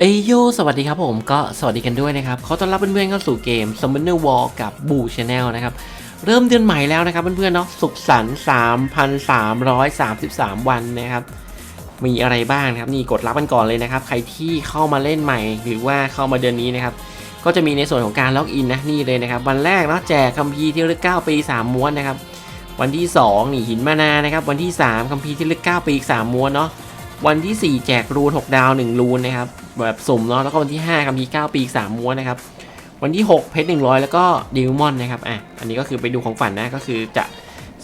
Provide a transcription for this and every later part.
เอยโยสวัสดีครับผมก็สวัสดีกันด้วยนะครับขอต้อนรับเพื่อนๆเข้าสู่เกม Summoner War กับ Boo Channel นะครับ เริ่มเดือนใหม่แล้วนะครับเพื่อนๆเนาะสุขสันต์3,333 วันนะครับ มีอะไรบ้างนะครับ นี่กดรับกันก่อนเลยนะครับ ใครที่เข้ามาเล่นใหม่ หรือว่าเข้ามาเดือนนี้นะครับ ก็จะมีในส่วนของการล็อกอินนะนี่เลยนะครับ วันแรกเนาะแจกคัมภีร์ที่ลึก9ปี3ม้วนนะครับ วันที่ 2 นี่หินมานานะครับ วันที่ 3คัมภีร์ที่ลึก9ปีอีก3ม้วนเนาะ วันที่ 4 แจกรูน 6 ดาว 1 รูนนะครับ แบบสุ่มเนาะแล้วก็วันที่5คัมภี9ปีอีก3ม้วนนะครับ วันที่ 6 เพชร100 แล้วก็ดิวมอนนะครับอะอันนี้ก็คือไปดูของฝันนะก็คือจะ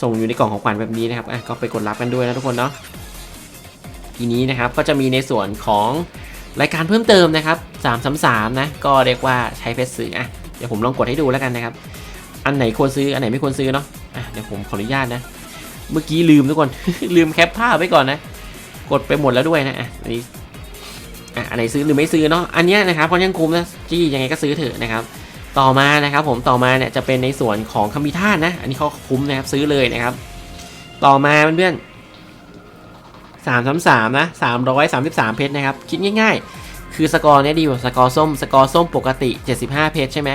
ส่งอยู่ในกล่องของฝันแบบนี้นะครับอะก็ไปกดรับกันด้วยนะทุกคนเนาะทีนี้นะครับก็จะมีในส่วนของรายการเพิ่มเติมนะครับ333นะก็เรียกว่าใช้เพชรซื้ออะเดี๋ยวผมลองกดให้ดูแล้วกันนะครับ อันไหนควรซื้ออันไหนไม่ควรซื้อเนาะอะเดี๋ยวผมขออนุญาตนะ เมื่อกี้ลืมทุกคนลืมแคปภาพไว้ก่อนนะ กดไปหมดแล้วด้วยนะอะอันนี้อะอันไหนซื้อหรือไม่ซื้อเนาะอันนี้นะครับเพราะยังคุ้มนะจี้ยังไงก็ซื้อเถอะนะครับ ต่อมานะครับ ผมต่อมาเนี่ยจะเป็นในส่วนของคำพิธานะ อันนี้เขาคุ้มนะครับซื้อเลยนะครับ ต่อมาเพื่อนสามสามสามนะสามร้อยสามสิบสามเพชรนะครับ คิดง่าย ๆ คือสกอร์เนี่ยดีกว่าสกอร์ส้ม สกอร์ส้มปกติ75เพชรใช่ไหม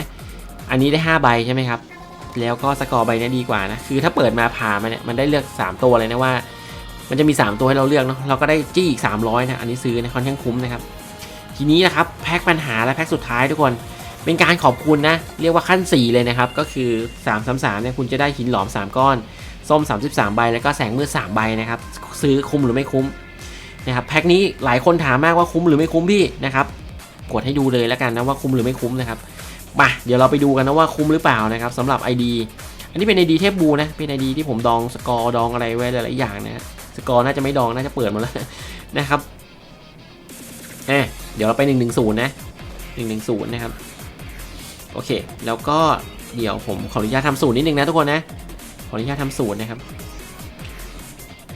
อันนี้ได้5ใบใช่ไหมครับแล้วก็สกอร์ใบเนี้ดีกว่านะ คือถ้าเปิดมาผ่ามาเนี่ยมันได้เลือก 3 ตัวเลยนะว่า มันจะมี 3 ตัวให้เราเลือกเนาะเราก็ได้จี้อีก 300 นะ อันนี้ซื้อนะค่อนข้างคุ้มนะครับ ทีนี้นะครับแพ็คปัญหาและแพ็คสุดท้ายทุกคน เป็นการขอบคุณนะ เรียกว่าขั้น 4 เลยนะครับ ก็คือ 3 3 3เนี่ยคุณจะได้หินหลอม 3 ก้อน ส้ม 33 ใบ แล้วก็แสงมืด3ใบนะครับ ซื้อคุ้มหรือไม่คุ้มนะครับแพ็คนี้หลายคนถามมากว่าคุ้มหรือไม่คุ้มพี่นะครับกดให้ดูเลยแล้วกันนะว่าคุ้มหรือไม่คุ้มนะครับมาเดี๋ยวเราไปดูกันนะว่าคุ้มหรือเปล่านะครับสำหรับ ID อันนี้เป็น ID เทพบูนะ เป็น ID ที่ผมดองสกอร์ดองอะไรไว้หลายๆอย่างนะสกอร์น่าจะไม่ดองน่าจะเปิดหมดแล้วนะครับเอะเดี๋ยวเราไป110นะ110นะครับ โอเค แล้วก็เดี๋ยวผมขออนุญาตทำสูตรนิดนึงนะทุกคนนะ ขออนุญาตทำสูตรนะครับ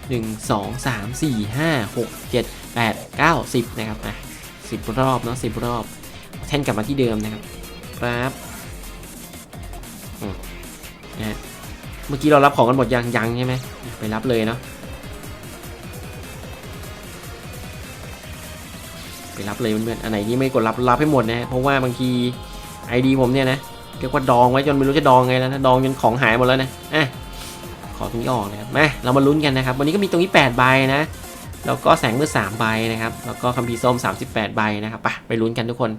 1 2 3 4 5 6 7 8 9 10 นะครับอะ10 รอบเนาะ10 รอบ แท่นกลับมาที่เดิมนะครับครับอืม นะเมื่อกี้เรารับของกันหมดยังยังใช่ไหมไปรับเลยเนาะไปรับเลยเพื่อนๆอันไหนที่ไม่กดรับรับให้หมดนะเพราะว่าบางที ID ผมเนี่ยนะเรียกว่าดองไว้จนไม่รู้จะดองไงแล้วนะดองจนของหายหมดแล้วนะอะขอตรงนี้ออกนะครับมาเรามาลุ้นกันนะครับ วันนี้ก็มีตรงนี้8ใบนะแล้วก็แสงมืด3ใบนะครับ แล้วก็คัมภีร์ส้ม 38 ใบนะครับไปไปลุ้นกันทุกคน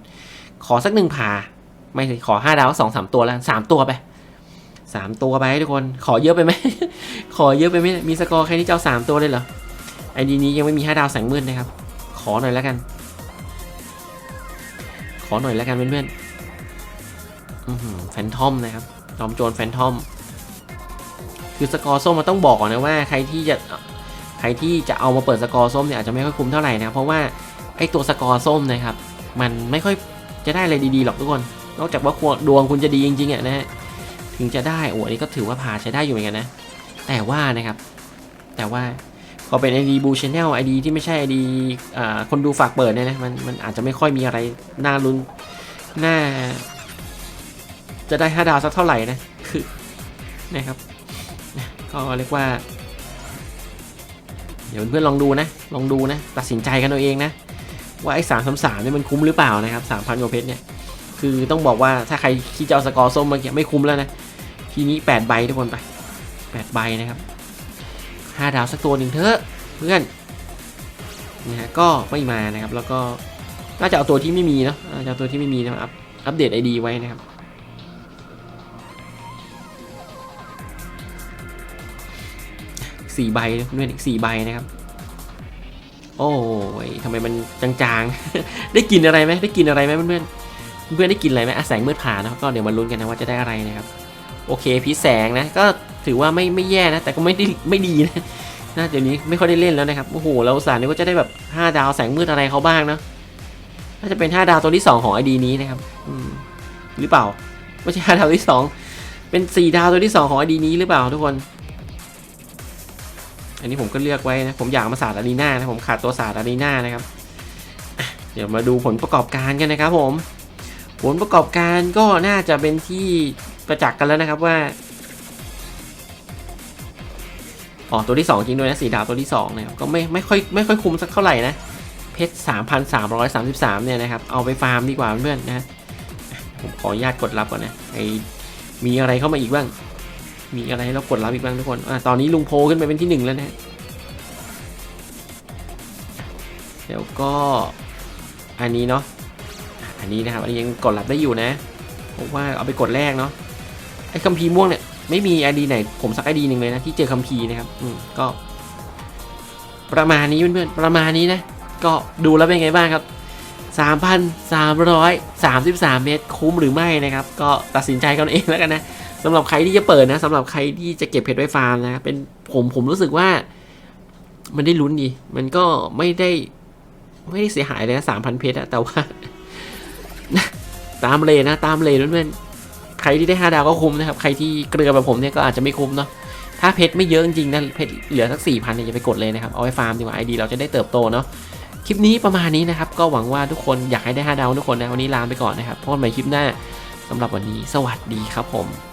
ขอสักหนึ่งผ่าไม่ขอ 5 ดาวสองสามตัวแล้วสามตัวไป สามตัวไปทุกคน ขอเยอะไปไหม ขอเยอะไปไหมมีสกอร์แค่นี้เจ้าสามตัวเลยเหรอ ไอดีนี้ยังไม่มี5ดาวแสงมืดนะครับ ขอหน่อยแล้วกัน ขอหน่อยแล้วกันเพื่อนๆแฟนทอมนะครับ จอมโจรแฟนทอม คือสกอร์ส้มมันต้องบอกก่อนนะว่าใครที่จะ ใครที่จะเอามาเปิดสกอร์ส้มเนี่ยอาจจะไม่ค่อยคุ้มเท่าไหร่นะ เพราะว่าไอตัวสกอร์ส้มนะครับ มันไม่ค่อยจะได้อะไรดีๆหรอกทุกคน นอกจากว่าดวงคุณจะดีจริงๆอะนะฮะ ถึงจะได้โอ้อันนี้ก็ถือว่าผ่าใช้ได้อยู่เหมือนกันนะ แต่ว่านะครับ แต่ว่าพอเป็น ID บูชแนล ID ที่ไม่ใช่ ID อ่าคนดูฝากเปิดเนี่ยนะมันมันอาจจะไม่ค่อยมีอะไรน่าลุ้นน่าจะได้ 5 ดาวสักเท่าไหร่นะคือนะครับก็เรียกว่า เดี๋ยวเพื่อนลองดูนะ ลองดูนะ ตัดสินใจกันเอาเองนะ ว่าไอ้สามสามสามเนี่ยมันคุ้มหรือเปล่านะครับสามพันกว่าเพชรเนี่ย คือต้องบอกว่าถ้าใครคิดจะเอาสกอร์ส้มเมื่อกี้ไม่คุ้มแล้วนะ ทีนี้ 8 ใบทุกคนไป 8 ใบนะครับ 5 ดาวสักตัวหนึ่งเถอะเพื่อนนะฮะก็ไม่มานะครับ แล้วก็น่าจะเอาตัวที่ไม่มีเนาะน่าจะเอาตัวที่ไม่มีนะอัปอัปเดตไอดีไว้นะครับสี่ใบเพื่อนอีกสี่ใบนะครับ โอ้ยทำไมมันจางๆ ได้กินอะไรไหมได้กินอะไรไหมเพื่อนๆ เพื่อนได้กินอะไรไหมอะแสงมืดผ่านนะก็เดี๋ยวมาลุ้นกันนะว่าจะได้อะไรนะครับ โอเคพีแสงนะ ก็ถือว่าไม่ไม่แย่นะ แต่ก็ไม่ได้ไม่ดีนะนะเดี๋ยวนี้ไม่ค่อยได้เล่นแล้วนะครับ โอ้โห เราสารนี่ก็จะได้แบบ 5 ดาวแสงมืดอะไรเขาบ้างเนาะ น่าจะเป็น 5 ดาวตัวที่ 2 ของไอดีนี้นะครับอืมหรือเปล่า ไม่ใช่ 5 ดาวตัวที่ 2 เป็น 4 ดาวตัวที่ 2 ของไอดีนี้หรือเปล่าทุกคน อันนี้ผมก็เลือกไว้นะ ผมอยากมาศาสตร์อารีนานะ ผมขาดตัวศาสตร์อารีนานะครับ เดี๋ยวมาดูผลประกอบการกันนะครับผม ผลประกอบการก็น่าจะเป็นที่ประจักษ์กันแล้วนะครับว่าอ๋อตัวที่ 2 จริงด้วยนะสีดาวตัวที่2นะครับก็ไม่ไม่ค่อยไม่ค่อยคุ้มสักเท่าไหร่นะเพชร 3,333 เนี่ยนะครับ เอาไปฟาร์มดีกว่าเพื่อนนะผมขออนุญาตกดรับก่อนนะไอมีอะไรเข้ามาอีกบ้าง มีอะไรให้เรากดรับอีกบ้างทุกคนอะตอนนี้ลุงโพขึ้นไปเป็นที่หนึ่งแล้วนะฮะเดี๋ยวก็อันนี้เนาะ อันนี้นะครับอันนี้ยังกดรับได้อยู่นะผมว่าเอาไปกดแรกเนาะไอ้คัมภีร์ม่วงเนี่ยไม่มีไอดีไหนผมสักไอดีหนึ่งเลยนะที่เจอคัมภีร์นะครับอืมก็ ประมาณนี้เพื่อนๆประมาณนี้นะ ก็ดูแล้วเป็นไงบ้างครับ 3,333 เมตร คุ้มหรือไม่นะครับ ก็ตัดสินใจกันเองแล้วกันนะสำหรับใครที่จะเปิดนะสำหรับใครที่จะเก็บเพชรไว้ฟาร์มนะเป็นผมผมรู้สึกว่า มันได้ลุ้นดี มันก็ไม่ได้ ไม่ได้เสียหายเลยนะ3,000เพชรอะแต่ว่า ตามเลยนะ ตามเลเพื่อนๆใครที่ได้ 5 ดาวก็คุ้มนะครับ ใครที่เกลือแบบผมเนี่ยก็อาจจะไม่คุ้มเนาะถ้าเพชรไม่เยอะจริงๆนะเพชรเหลือสัก4ี่พันเนี่ยอย่าไปกดเลยนะครับเอาไว้ฟาร์มดีกว่าไอดีเราจะได้เติบโตเนาะคลิปนี้ประมาณนี้นะครับ ก็หวังว่าทุกคนอยากให้ได้ 5 ดาวทุกคนนะวันนี้ลาไปก่อนนะครับพบกันใหม่คลิปหน้าสำหรับวันนี้สวัสดีครับผม